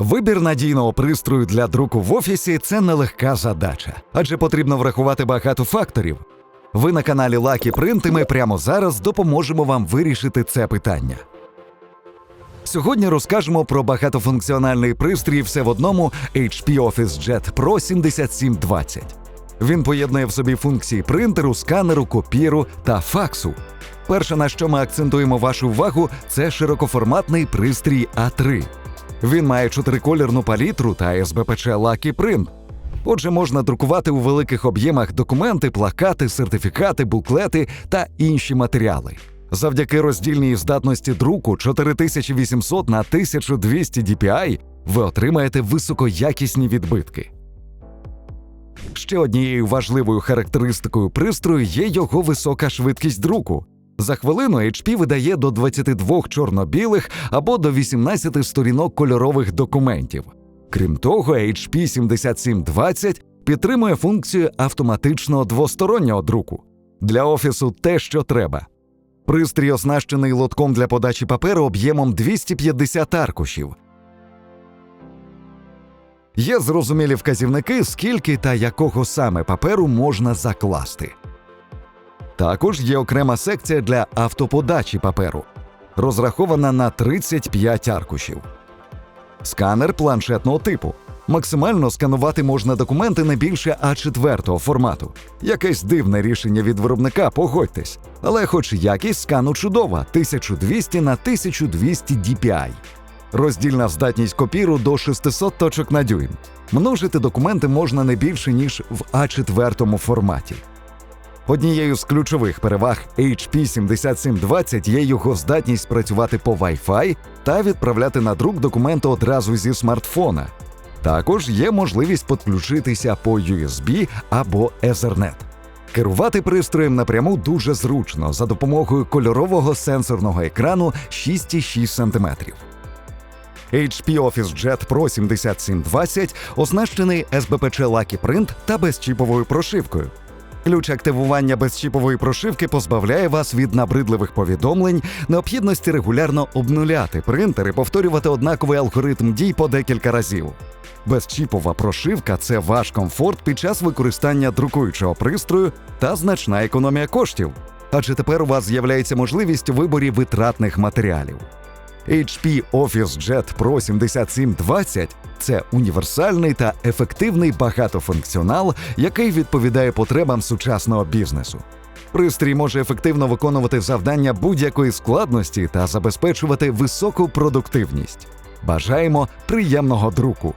Вибір надійного пристрою для друку в офісі це нелегка задача, адже потрібно врахувати багато факторів. Ви на каналі Lucky Print і ми прямо зараз допоможемо вам вирішити це питання. Сьогодні розкажемо про багатофункціональний пристрій все в одному HP Office Jet Pro 7720. Він поєднує в собі функції принтеру, сканеру, копіру та факсу. Перше, на що ми акцентуємо вашу увагу, це широкоформатний пристрій А3. Він має чотириколірну палітру та SBPC Lucky Print. Отже, можна друкувати у великих об'ємах документи, плакати, сертифікати, буклети та інші матеріали. Завдяки роздільній здатності друку 4800 на 1200 DPI ви отримаєте високоякісні відбитки. Ще однією важливою характеристикою пристрою є його висока швидкість друку. За хвилину HP видає до 22 чорно-білих або до 18 сторінок кольорових документів. Крім того, HP 7720 підтримує функцію автоматичного двостороннього друку. Для офісу те, що треба. Пристрій оснащений лотком для подачі паперу об'ємом 250 аркушів. Є зрозумілі вказівники, скільки та якого саме паперу можна закласти. Також є окрема секція для автоподачі паперу, розрахована на 35 аркушів. Сканер планшетного типу. Максимально сканувати можна документи не більше А4 формату. Якесь дивне рішення від виробника, погодьтесь. Але хоч якість скану чудова 1200 на 1200 DPI. Роздільна здатність копіру до 600 точок на дюйм. Множити документи можна не більше, ніж в А4 форматі. Однією з ключових переваг HP 7720 є його здатність працювати по Wi-Fi та відправляти на друк документи одразу зі смартфона. Також є можливість підключитися по USB або Ethernet. Керувати пристроєм напряму дуже зручно за допомогою кольорового сенсорного екрану 6,6 см. HP Office Jet Pro 7720 оснащений SBPC Lucky Print та безчіповою прошивкою. Ключ активування безчіпової прошивки позбавляє вас від набридливих повідомлень, необхідності регулярно обнуляти принтер і повторювати однаковий алгоритм дій по декілька разів. Безчіпова прошивка це ваш комфорт під час використання друкуючого пристрою та значна економія коштів. Адже тепер у вас з'являється можливість виборі витратних матеріалів. HP Office Jet Pro 7720 це універсальний та ефективний багатофункціонал, який відповідає потребам сучасного бізнесу. Пристрій може ефективно виконувати завдання будь-якої складності та забезпечувати високу продуктивність. Бажаємо приємного друку!